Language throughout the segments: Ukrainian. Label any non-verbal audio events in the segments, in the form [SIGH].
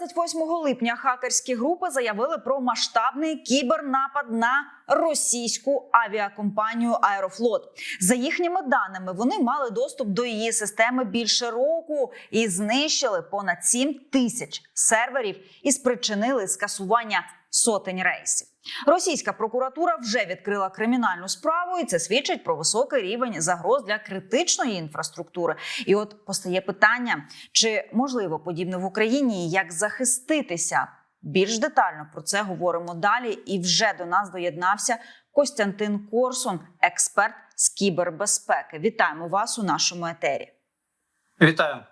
28 липня хакерські групи заявили про масштабний кібернапад на російську авіакомпанію Аерофлот. За їхніми даними, вони мали доступ до її системи більше року і знищили понад 7 тисяч серверів і спричинили скасування сотень рейсів. Російська прокуратура вже відкрила кримінальну справу, і це свідчить про високий рівень загроз для критичної інфраструктури. І от постає питання: чи можливо подібне в Україні, як захиститися? Більш детально про це говоримо далі. І вже до нас доєднався Костянтин Корсун, експерт з кібербезпеки. Вітаємо вас у нашому етері. Вітаю.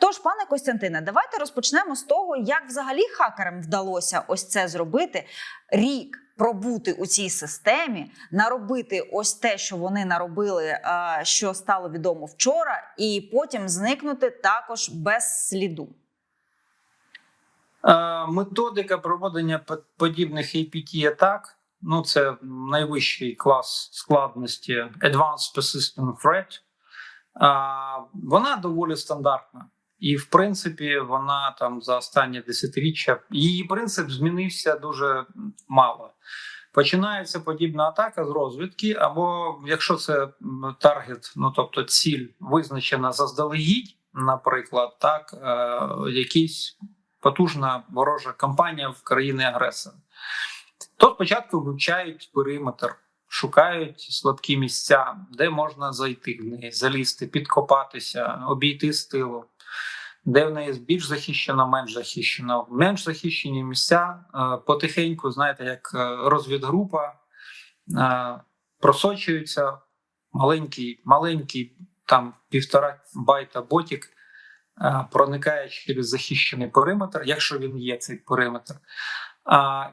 Тож, пане Костянтине, давайте розпочнемо з того, як взагалі хакерам вдалося ось це зробити. Рік пробути у цій системі, наробити ось те, що вони наробили, е, що стало відомо вчора, і потім зникнути також без сліду. Е, Методика проведення по- подібних apt атак ну це найвищий клас складності Advanced Persistent Threat. Вона доволі стандартна. І, в принципі, вона там за останні десятиріччя її принцип змінився дуже мало. Починається подібна атака з розвідки, або якщо це таргет, ну тобто ціль визначена заздалегідь, наприклад, так, е, якийсь потужна ворожа кампанія в країни агресора. То спочатку вивчають периметр, шукають слабкі місця, де можна зайти в неї, залізти, підкопатися, обійти з тилу, де в неї більш захищено, менш захищено. Менш захищені місця е, потихеньку, знаєте, як е, розвідгрупа, е, просочуються маленький, маленький там півтора байта ботік проникає через захищений периметр, якщо він є цей периметр.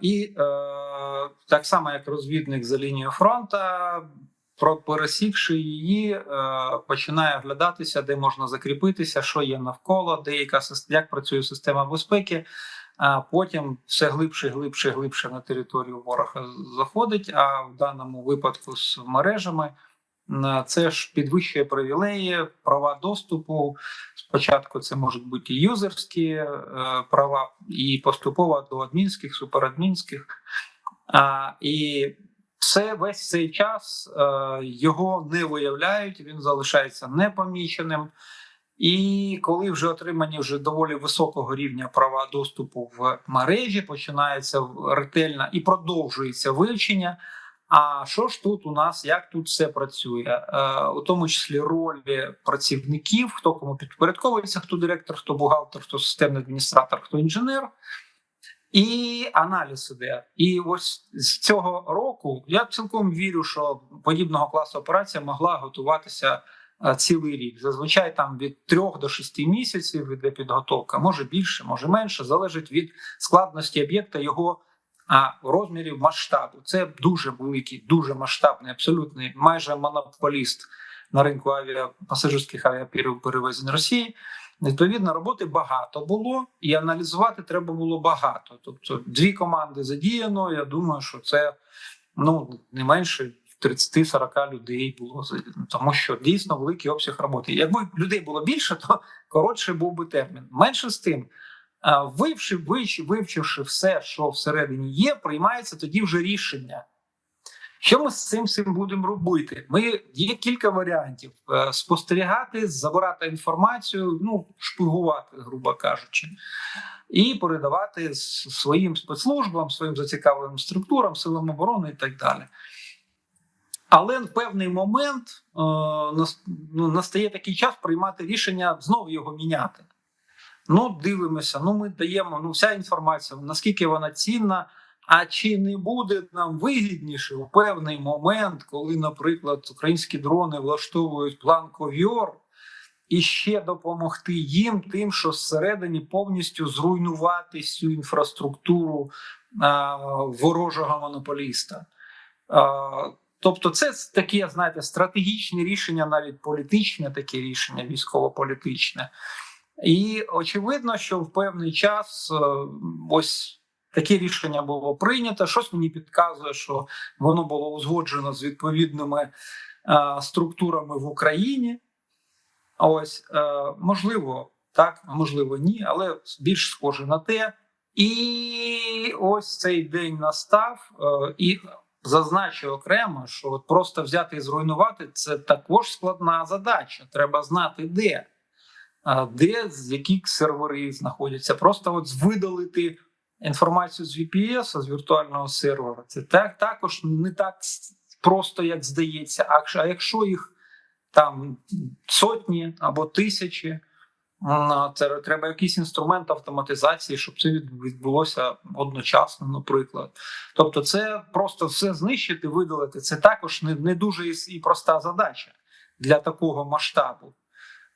І так само, як розвідник за лінією фронту, про пересікши її, е, починає оглядатися, де можна закріпитися, що є навколо, де яка як працює система безпеки. А потім все глибше, глибше, глибше на територію ворога заходить. А в даному випадку з мережами це ж підвищує привілеї, права доступу. Спочатку це можуть бути юзерські е, права, і поступово до адмінських, суперадмінських. І все весь цей час е, його не виявляють, він залишається непоміченим. І коли вже отримані вже доволі високого рівня права доступу в мережі, починається ретельно і продовжується вивчення. А що ж тут у нас, як тут все працює? Е, у тому числі ролі працівників, хто кому підпорядковується, хто директор, хто бухгалтер, хто системний адміністратор, хто інженер. І аналіз іде. І ось з цього року я цілком вірю, що подібного класу операція могла готуватися е, цілий рік. Зазвичай там від трьох до шести місяців іде підготовка, може більше, може менше, залежить від складності об'єкта, його а, розмірів, масштабу. Це дуже великий, дуже масштабний, абсолютний, майже монополіст на ринку авіа пасажирських авіаперевезень Росії. Відповідно, роботи багато було, і аналізувати треба було багато. Тобто, дві команди задіяно. Я думаю, що це ну не менше 30-40 людей було задіяно, тому що дійсно великий обсяг роботи. Якби людей було більше, то коротше був би термін. Менше з тим, а, вивчив, вивчив, вивчивши все, що всередині є, приймається тоді вже рішення. Що ми з цим всім будемо робити? Ми є кілька варіантів: Е, спостерігати, забирати інформацію, ну шпигувати, грубо кажучи, і передавати своїм спецслужбам, своїм зацікавленим структурам, силам оборони і так далі. Але в певний момент е, ну, настає такий час приймати рішення знову його міняти. Ну, дивимося, ну ми даємо ну, вся інформація, наскільки вона цінна. А чи не буде нам вигідніше у певний момент, коли, наприклад, українські дрони влаштовують план ковьор, і ще допомогти їм тим, що зсередині повністю зруйнувати всю інфраструктуру а, ворожого монополіста? А, тобто, це таке, знаєте, стратегічне рішення, навіть політичне таке рішення, військово-політичне. І очевидно, що в певний час ось. Таке рішення було прийнято. Щось мені підказує, що воно було узгоджено з відповідними е, структурами в Україні. Ось е, можливо, так, можливо, ні, але більш схоже на те. І ось цей день настав, е, і зазначу окремо, що от просто взяти і зруйнувати це також складна задача. Треба знати, де, А де з які сервери знаходяться. Просто от видалити інформацію з VPS, з віртуального сервера. Це так також не так просто, як здається. А якщо- їх там сотні або тисячі. Це треба якийсь інструмент автоматизації, щоб це відбулося одночасно, наприклад. Тобто, це просто все знищити, видалити. Це також не, не дуже і, проста задача для такого масштабу.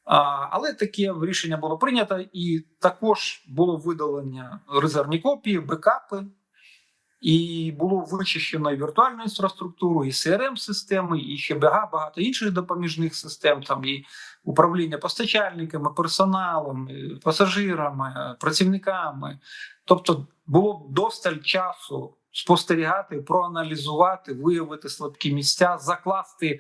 Але таке рішення було прийнято, і також було видалення резервні копії, бекапи, і було вичищено і віртуальну інфраструктуру, і crm системи і ще багато інших допоміжних систем, там і управління постачальниками, персоналом, пасажирами, працівниками. Тобто було досталь часу спостерігати, проаналізувати, виявити слабкі місця, закласти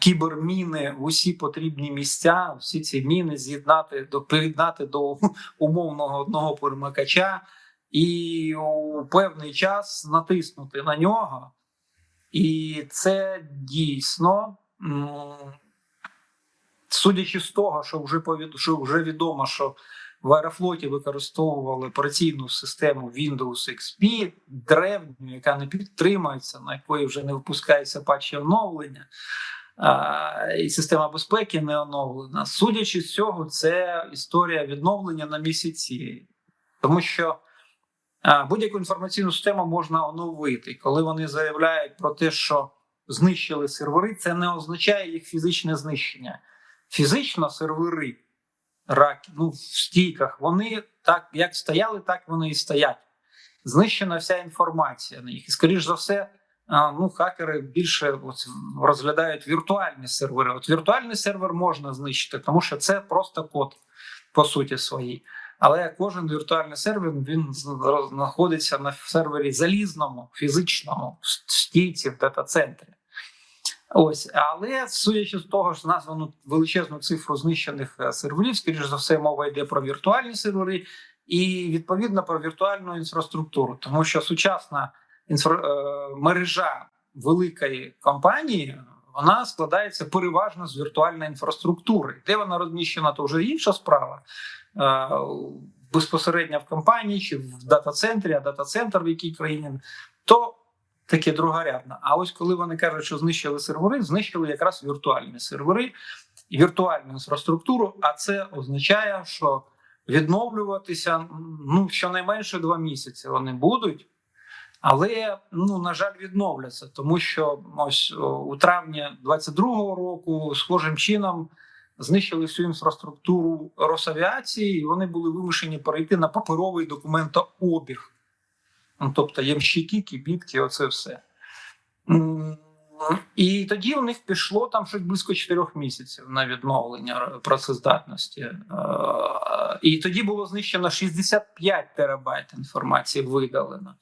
кіберміни в усі потрібні місця, всі ці міни з'єднати до приєднати до [LAUGHS] умовного одного перемикача і у певний час натиснути на нього. І це дійсно, судячи з того, що вже повід... що вже відомо, що в Аерофлоті використовували операційну систему Windows XP, древню, яка не підтримується, на якої вже не випускається патчі оновлення, і система безпеки не оновлена. Судячи з цього, це історія відновлення на місяці, тому що. Будь-яку інформаційну систему можна оновити. Коли вони заявляють про те, що знищили сервери, це не означає їх фізичне знищення. Фізично сервери рак, ну, в стійках, вони так як стояли, так вони і стоять. Знищена вся інформація на їх. І, скоріш за все, ну, хакери більше от, розглядають віртуальні сервери. От віртуальний сервер можна знищити, тому що це просто код по суті своїй. Але кожен віртуальний сервер він знаходиться на сервері залізному, фізичному, в стійці в дата-центрі. Ось, але судячи з того, що названо величезну цифру знищених е, серверів, скоріш за все, мова йде про віртуальні сервери і відповідно про віртуальну інфраструктуру, тому що сучасна інфра... е, мережа великої компанії вона складається переважно з віртуальної інфраструктури. Де вона розміщена, то вже інша справа. Е, Безпосередньо в компанії чи в дата-центрі, а дата-центр в якій країні, то таке другорядно. А ось коли вони кажуть, що знищили сервери, знищили якраз віртуальні сервери віртуальну інфраструктуру. А це означає, що відновлюватися ну щонайменше два місяці вони будуть. Але ну на жаль, відновляться, тому що ось у травні 22-го року схожим чином знищили всю інфраструктуру Росавіації, і вони були вимушені перейти на паперовий документообіг. Ну, тобто ямщики, кібітки, оце все. І тоді у них пішло там щось близько 4 місяців на відновлення працездатності. Е, І тоді було знищено 65 терабайт інформації видалено.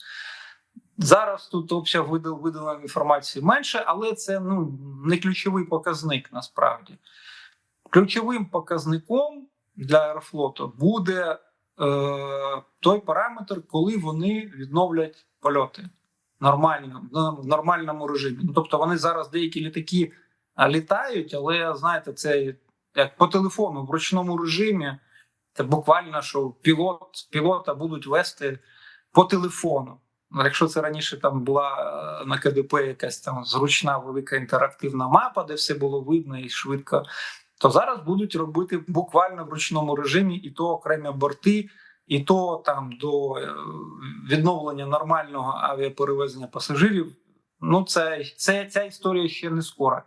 Зараз тут обсяг видал, видаленої інформації менше, але це ну, не ключовий показник насправді. Ключовим показником для Аерофлоту буде е, той параметр, коли вони відновлять польоти в нормальному режимі. Ну, тобто вони зараз деякі літаки літають, але знаєте, це як по телефону в ручному режимі. Це буквально, що пілот, пілота будуть вести по телефону. Ну, Якщо це раніше там була е, на КДП якась там зручна велика інтерактивна мапа, де все було видно і швидко, то зараз будуть робити буквально в ручному режимі, і то окремі борти, і то там до е, відновлення нормального авіаперевезення пасажирів. Ну, це, це ця історія ще не скора.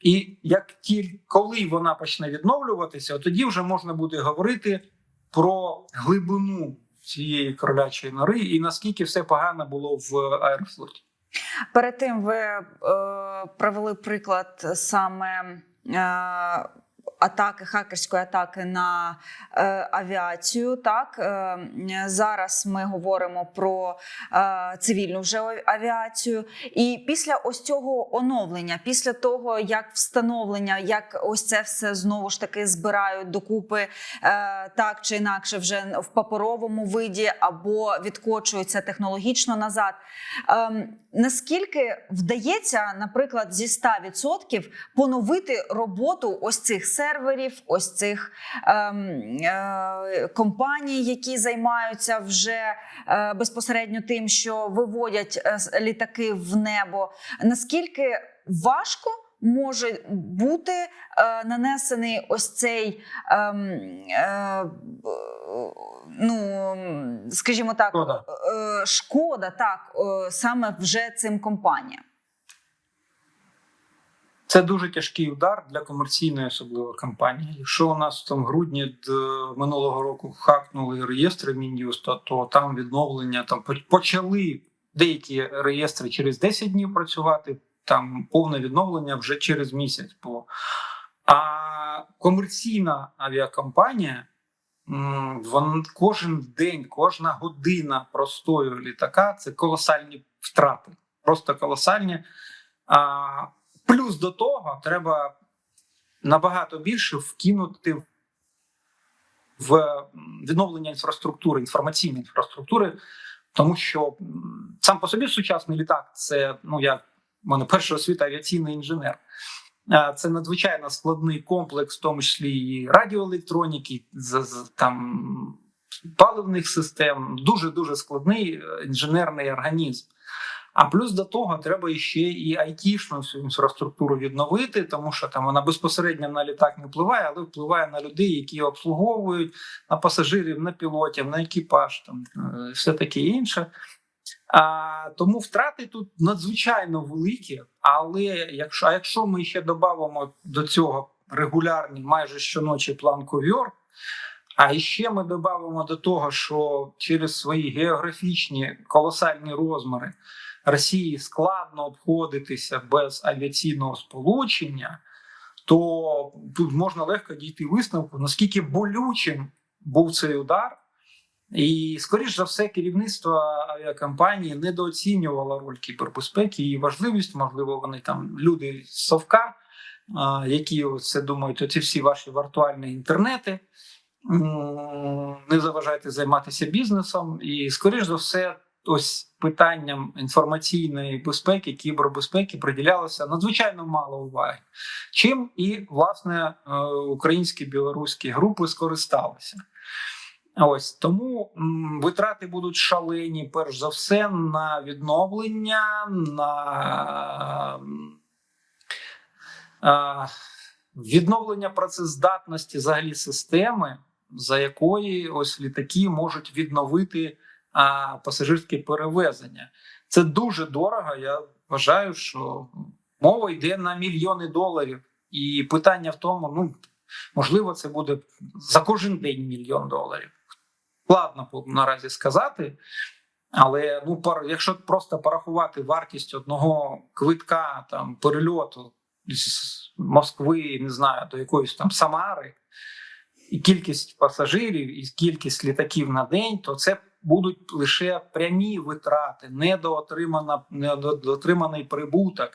І як тільки коли вона почне відновлюватися, тоді вже можна буде говорити про глибину цієї кролячої нори і наскільки все погано було в аерофлоті. Перед тим ви е, провели приклад саме е, атаки, хакерської атаки на е, авіацію. Так е, зараз ми говоримо про е, цивільну вже авіацію. І після ось цього оновлення, після того як встановлення, як ось це все знову ж таки збирають докупи е, так чи інакше, вже в паперовому виді або відкочуються технологічно назад. Ем, наскільки вдається, наприклад, зі 100% поновити роботу ось цих серверів, ось цих ем, е, компаній, які займаються вже е, безпосередньо тим, що виводять е, літаки в небо? Наскільки важко? Може бути е, нанесений ось цей, ем, е, ну скажімо так, Шкода. е, шкода так е, саме вже цим компаніям. Це дуже тяжкий удар для комерційної особливо компанії. Якщо у нас там в грудні минулого року хакнули реєстри Мін'юста, то там відновлення там почали деякі реєстри через 10 днів працювати. Там повне відновлення вже через місяць було. А комерційна авіакомпанія, вон кожен день, кожна година простою літака це колосальні втрати. Просто колосальні. А, плюс до того треба набагато більше вкинути в відновлення інфраструктури, інформаційної інфраструктури, тому що сам по собі сучасний літак це ну я в мене перша освіта авіаційний інженер. Це надзвичайно складний комплекс, в тому числі і радіоелектроніки, з там паливних систем. Дуже дуже складний е, інженерний організм. А плюс до того треба ще і айтішну всю інфраструктуру відновити, тому що там вона безпосередньо на літак не впливає, але впливає на людей, які обслуговують, на пасажирів, на пілотів, на екіпаж, там е, все таке інше. А, тому втрати тут надзвичайно великі. Але якщо, а якщо ми ще додамо до цього регулярні майже щоночі план ковьор, а ще ми додамо до того, що через свої географічні колосальні розміри Росії складно обходитися без авіаційного сполучення, то тут можна легко дійти висновку, наскільки болючим був цей удар. І, скоріш за все, керівництво авіакомпанії недооцінювало роль кібербезпеки і важливість. Можливо, вони там люди з совка, які це думають, оці всі ваші віртуальні інтернети. Не заважайте займатися бізнесом, і скоріш за все, ось питанням інформаційної безпеки, кібербезпеки приділялося надзвичайно мало уваги. Чим і власне е, українські білоруські групи скористалися. Ось тому витрати будуть шалені, перш за все, на відновлення, на відновлення працездатності взагалі системи, за якої ось літаки можуть відновити а, пасажирське перевезення. Це дуже дорого. Я вважаю, що мова йде на мільйони доларів. І питання в тому, ну можливо, це буде за кожен день мільйон доларів. Складно наразі сказати. Але ну, якщо просто порахувати вартість одного квитка там перельоту з Москви, не знаю, до якоїсь там Самари, і кількість пасажирів, і кількість літаків на день, то це будуть лише прямі витрати, недоотримана, недоотриманий прибуток.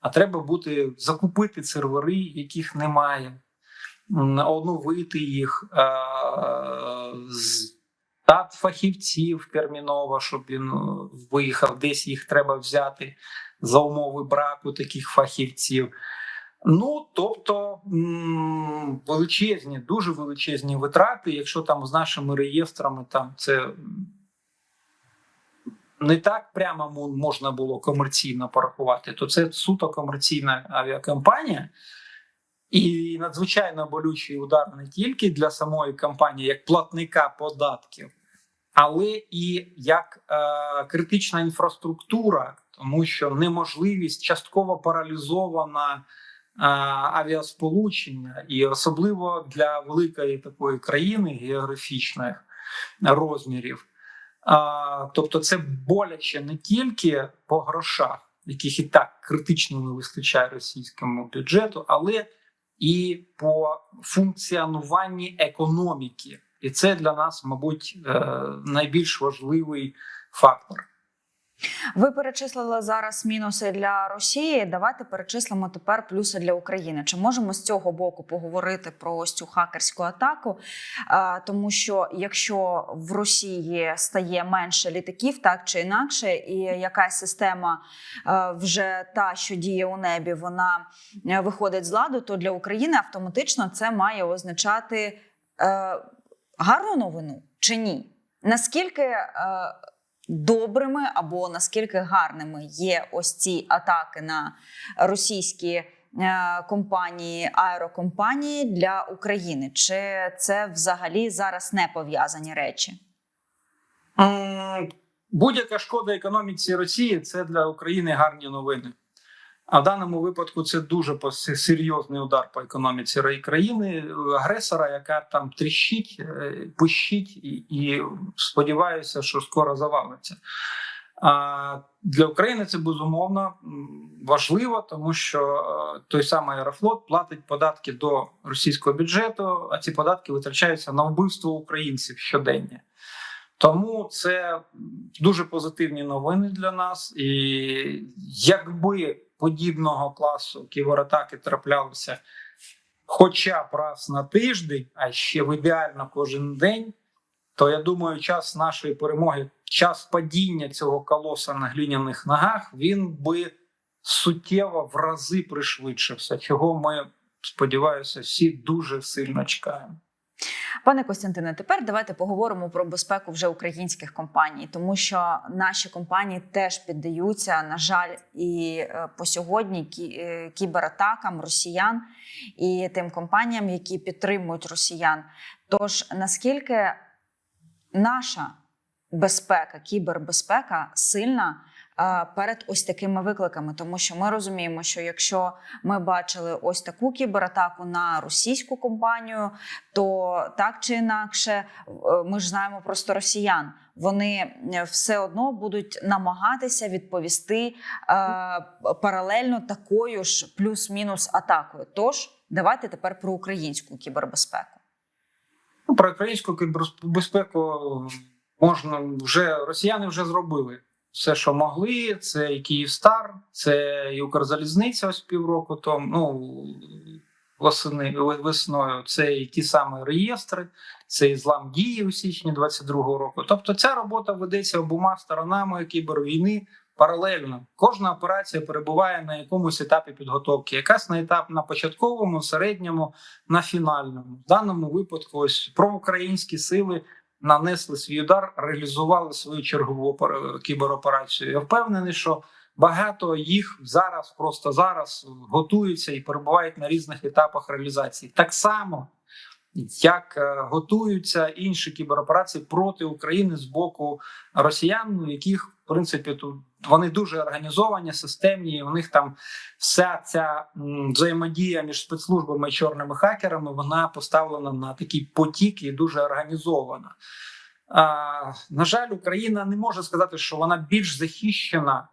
А треба буде закупити сервери, яких немає, оновити їх, штат фахівців терміново, щоб він е, виїхав, десь їх треба взяти за умови браку таких фахівців. Ну тобто величезні, дуже величезні витрати. Якщо там з нашими реєстрами там це не так прямо можна було комерційно порахувати, то це суто комерційна авіакомпанія. І надзвичайно болючий удар не тільки для самої компанії, як платника податків, але і як е, критична інфраструктура, тому що неможливість частково паралізована е, авіасполучення, і особливо для великої такої країни географічних розмірів. Тобто, це боляче не тільки по грошах, яких і так критично не вистачає російському бюджету, але і по функціонуванні економіки. І це для нас, мабуть, е, найбільш важливий фактор. Ви перечислили зараз мінуси для Росії. Давайте перечислимо тепер плюси для України. Чи можемо з цього боку поговорити про ось цю хакерську атаку? Тому що якщо в Росії стає менше літаків, так чи інакше, і якась система вже та, що діє у небі, вона е, виходить з ладу, то для України автоматично це має означати е, гарну новину чи ні? Наскільки е, добрими або наскільки гарними є ось ці атаки на російські е, компанії, аерокомпанії для України? Чи це взагалі зараз не пов'язані речі? Будь-яка шкода економіці Росії це для України гарні новини. А в даному випадку це дуже серйозний удар по економіці ра- країни, агресора, яка там тріщить, е, пищить, і, і сподіваюся, що скоро завалиться. А для України це безумовно важливо, тому що е, той самий Аерофлот платить податки до російського бюджету, а ці податки витрачаються на вбивство українців щодення. Тому це дуже позитивні новини для нас. І якби подібного класу кібератаки траплялися хоча б раз на тиждень, а ще в ідеально кожен день, то я думаю, час нашої перемоги, час падіння цього колоса на глиняних ногах, він би суттєво в рази пришвидшився, чого ми сподіваюся, всі дуже сильно чекаємо. Пане Костянтине, тепер давайте поговоримо про безпеку вже українських компаній, тому що наші компанії теж піддаються, на жаль, і е, по сьогодні е, кібератакам росіян і тим компаніям, які підтримують росіян. Тож наскільки наша безпека, кібербезпека сильна перед ось такими викликами, тому що ми розуміємо, що якщо ми бачили ось таку кібератаку на російську компанію, то так чи інакше, е, ми ж знаємо просто росіян. Вони е, все одно будуть намагатися відповісти е, паралельно такою ж плюс-мінус атакою. Тож давайте тепер про українську кібербезпеку. Ну, про українську кібербезпеку можна вже росіяни вже зробили все, що могли. Це і Київстар, це і Укрзалізниця ось півроку тому. Ну восени весною. Це і ті самі реєстри, це і злам дії у січні 22-го року. Тобто, ця робота ведеться обома сторонами кібервійни. Паралельно кожна операція перебуває на якомусь етапі підготовки, якась на етап на початковому, середньому, на фінальному. В даному випадку ось проукраїнські сили нанесли свій удар, реалізували свою чергову опер- кібероперацію. Я впевнений, що багато їх зараз, просто зараз готуються і перебувають на різних етапах реалізації. Так само, як е, готуються інші кібероперації проти України з боку росіян, яких в принципі тут вони дуже організовані, системні. і У них там вся ця взаємодія між спецслужбами і чорними хакерами вона поставлена на такий потік і дуже організована. А, на жаль, Україна не може сказати, що вона більш захищена.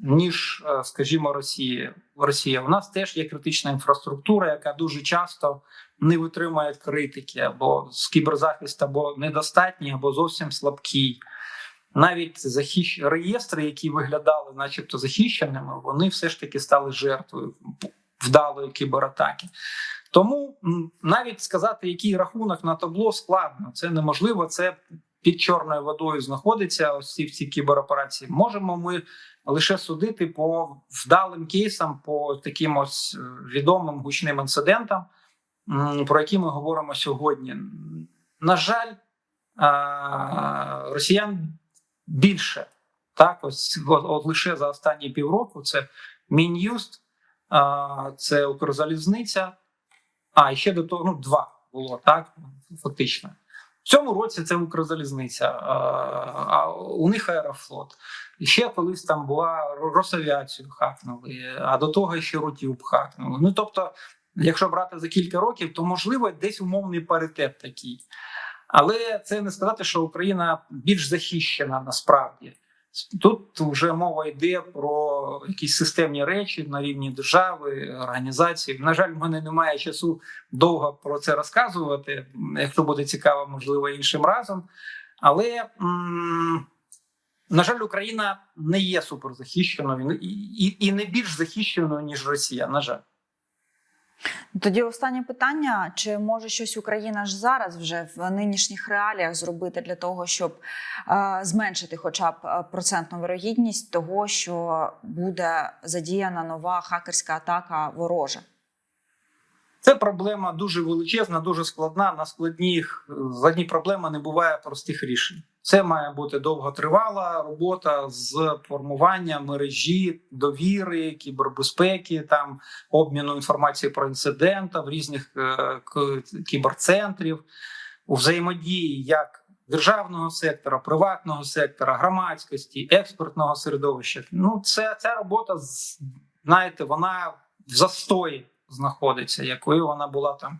Ніж, е, скажімо, Росія. Росія. У нас теж є критична інфраструктура, яка дуже часто не витримує критики, або з кіберзахист або недостатній, або зовсім слабкий. Навіть захищ... реєстри, які виглядали, начебто, захищеними, вони все ж таки стали жертвою вдалої кібератаки. Тому навіть сказати, який рахунок на табло складно. Це неможливо. Це під чорною водою знаходиться ось ці всі кібероперації. Можемо ми лише судити по вдалим кейсам, по таким ось е, відомим гучним інцидентам, про які ми говоримо сьогодні. На жаль, росіян більше. Так, ось от, лише за останні півроку це Мін'юст, це Укрзалізниця. А ще до того ну, два було так, фактично. В цьому році це Укрзалізниця, а, у них Аерофлот. І ще колись там була Росавіацію хакнули, а до того ще Рутюб хакнули. Ну тобто, якщо брати за кілька років, то можливо десь умовний паритет такий. Але це не сказати, що Україна більш захищена насправді. Тут вже мова йде про якісь системні речі на рівні держави, організації. На жаль, в мене немає часу довго про це розказувати. Якщо буде цікаво, можливо, іншим разом. Але на жаль, Україна не є суперзахищеною і, і, не більш захищеною ніж Росія. На жаль. Тоді останнє питання: чи може щось Україна ж зараз вже в нинішніх реаліях зробити для того, щоб е, зменшити, хоча б е, процентну вирогідність того, що буде задіяна нова хакерська атака ворожа? Це проблема дуже величезна, дуже складна. На складних складні проблеми не буває простих рішень. Це має бути довготривала робота з формування мережі, довіри, кібербезпеки, там обміну інформації про інциденти в різних е, кіберцентрів, у взаємодії як державного сектора, приватного сектора, громадськості, експертного середовища. Ну, це ця робота знаєте, вона в застої знаходиться, якою вона була там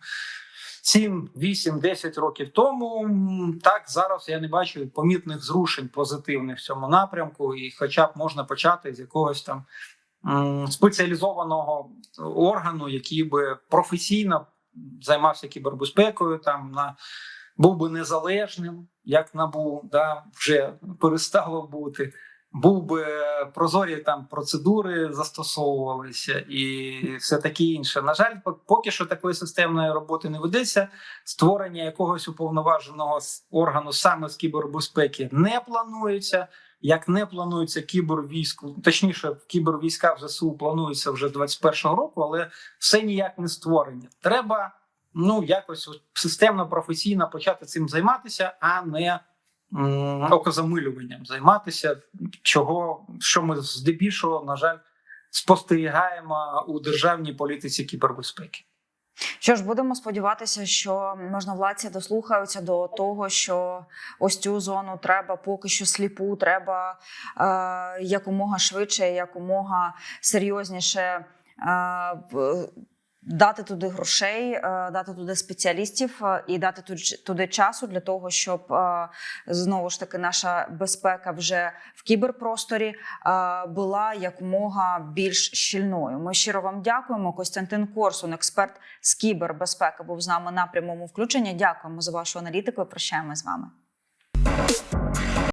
7, 8, 10 років тому. Так зараз я не бачу помітних зрушень позитивних в цьому напрямку, і хоча б можна почати з якогось там спеціалізованого органу, який би професійно займався кібербезпекою, там на був би незалежним, як набу, да, вже перестало бути. Був би прозорі там процедури застосовувалися і все таке інше. На жаль, поки що такої системної роботи не ведеться. Створення якогось уповноваженого органу саме з кібербезпеки не планується. Як не планується кібервійськ, точніше, кібервійська в ЗСУ планується вже 21-го року, але все ніяк не створення. Треба ну якось системно професійно почати цим займатися, а не окозамилюванням займатися, чого що ми здебільшого, на жаль, спостерігаємо у державній політиці кібербезпеки. Що ж, будемо сподіватися, що можновладці дослухаються до того, що ось цю зону треба поки що сліпу, треба е, якомога швидше, якомога серйозніше е, дати туди грошей, е, дати туди спеціалістів е, і дати туди, часу для того, щоб е, знову ж таки наша безпека вже в кіберпросторі була якомога більш щільною. Ми щиро вам дякуємо. Костянтин Корсун, експерт з кібербезпеки, був з нами на прямому включенні. Дякуємо за вашу аналітику. Прощаємо з вами.